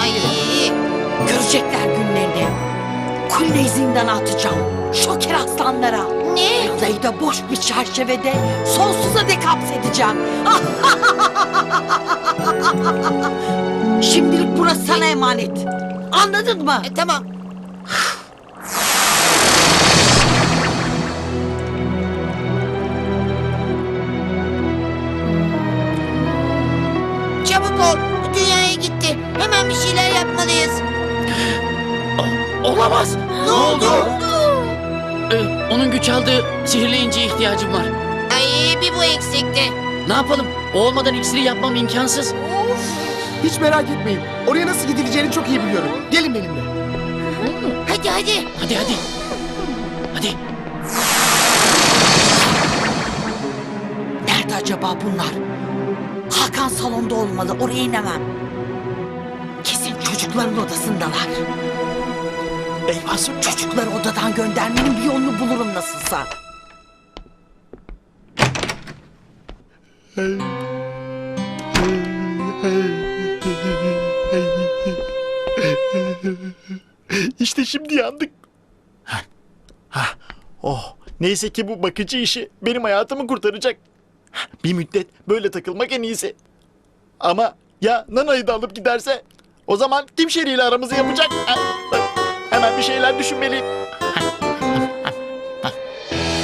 Ay. Görecekler günlerini. Kuleyi zindana atacağım. Şoker aslanlara. Ne? Adayı da boş bir çerçevede sonsuza dek hapsedeceğim. Şimdilik burası sana emanet. Anladın mı? E, tamam. Olamaz. Ne oldu? Ee, onun güç aldığı sihirli inciye ihtiyacım var. Ay bir bu eksikti. Ne yapalım? O olmadan iksiri yapmam imkansız. Hiç merak etmeyin. Oraya nasıl gidileceğini çok iyi biliyorum. Gelin benimle. Hadi hadi. Hadi hadi. Hadi. Nerede acaba bunlar? Hakan salonda olmalı. Oraya inemem. Kesin çocukların odasındalar. Eyvah çocukları odadan göndermenin bir yolunu bulurum nasılsa. İşte şimdi yandık. Hah, hah, Oh, neyse ki bu bakıcı işi benim hayatımı kurtaracak. Bir müddet böyle takılmak en iyisi. Ama ya Nana'yı da alıp giderse o zaman kim Şeri ile aramızı yapacak? Ha, Hemen bir şeyler düşünmeliyim.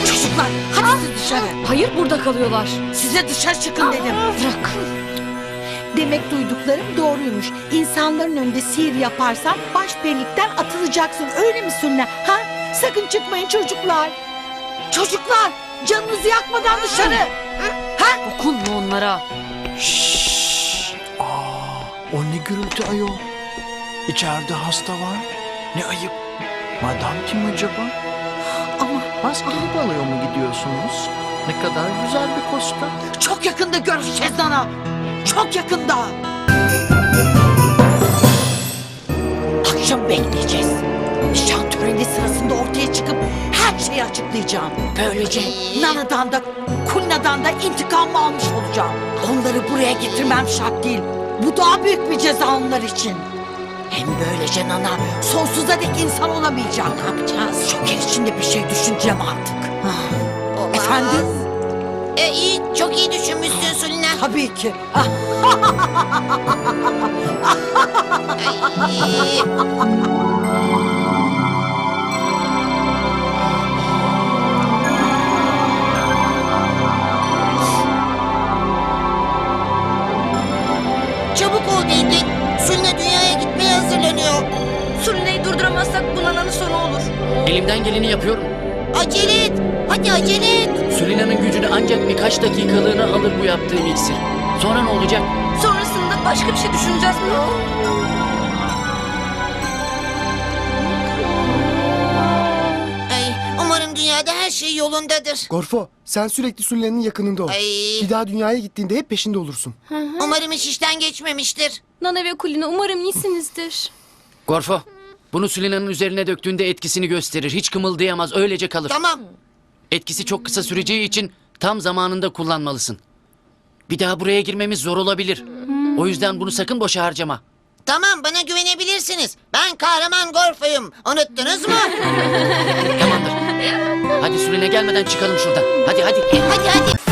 Çocuklar hadi siz dışarı. Hayır burada kalıyorlar. Size dışarı çıkın dedim. Bırak. Demek duyduklarım doğruymuş. İnsanların önünde sihir yaparsan başperilikten atılacaksın. Öyle mi Sünne? Ha? Sakın çıkmayın çocuklar. Çocuklar canınızı yakmadan dışarı. Ha? Dokunma onlara. Şşş. Aa, o ne gürültü ayol? İçeride hasta var. Ne ayıp. Madam kim acaba? Ama Maskeli baloya mı gidiyorsunuz? Ne kadar güzel bir kostüm. çok yakında görüşeceğiz Nana. Çok yakında. Akşam bekleyeceğiz. Nişan töreni sırasında ortaya çıkıp her şeyi açıklayacağım. Böylece Nana'dan da Kulina'dan da intikamımı almış olacağım. Onları buraya getirmem şart değil. Bu daha büyük bir ceza onlar için. Hem böylece Nana sonsuza dek insan olamayacak. Ne yapacağız? Şoker için de bir şey düşüneceğim artık. Ah, Olmaz. Efendim? E, iyi, çok iyi düşünmüşsün Sulina. Tabii ki. Ah, Ay. Elimden geleni yapıyorum. Acele et. Hadi acele et. Sülina'nın gücünü ancak birkaç dakikalığına alır bu yaptığım iksir. Sonra ne olacak? Sonrasında başka bir şey düşüneceğiz mi? Ay, umarım dünyada her şey yolundadır. Gorfo, sen sürekli Sulina'nın yakınında ol. Ay, Bir daha dünyaya gittiğinde hep peşinde olursun. umarım iş işten geçmemiştir. Nana ve Kulina umarım iyisinizdir. Gorfo, bunu Sülina'nın üzerine döktüğünde etkisini gösterir. Hiç kımıldayamaz, öylece kalır. Tamam. Etkisi çok kısa süreceği için tam zamanında kullanmalısın. Bir daha buraya girmemiz zor olabilir. O yüzden bunu sakın boşa harcama. Tamam bana güvenebilirsiniz. Ben kahraman Gorfo'yum. Unuttunuz mu? Tamamdır. Hadi Süleyne gelmeden çıkalım şuradan. Hadi hadi. hadi hadi.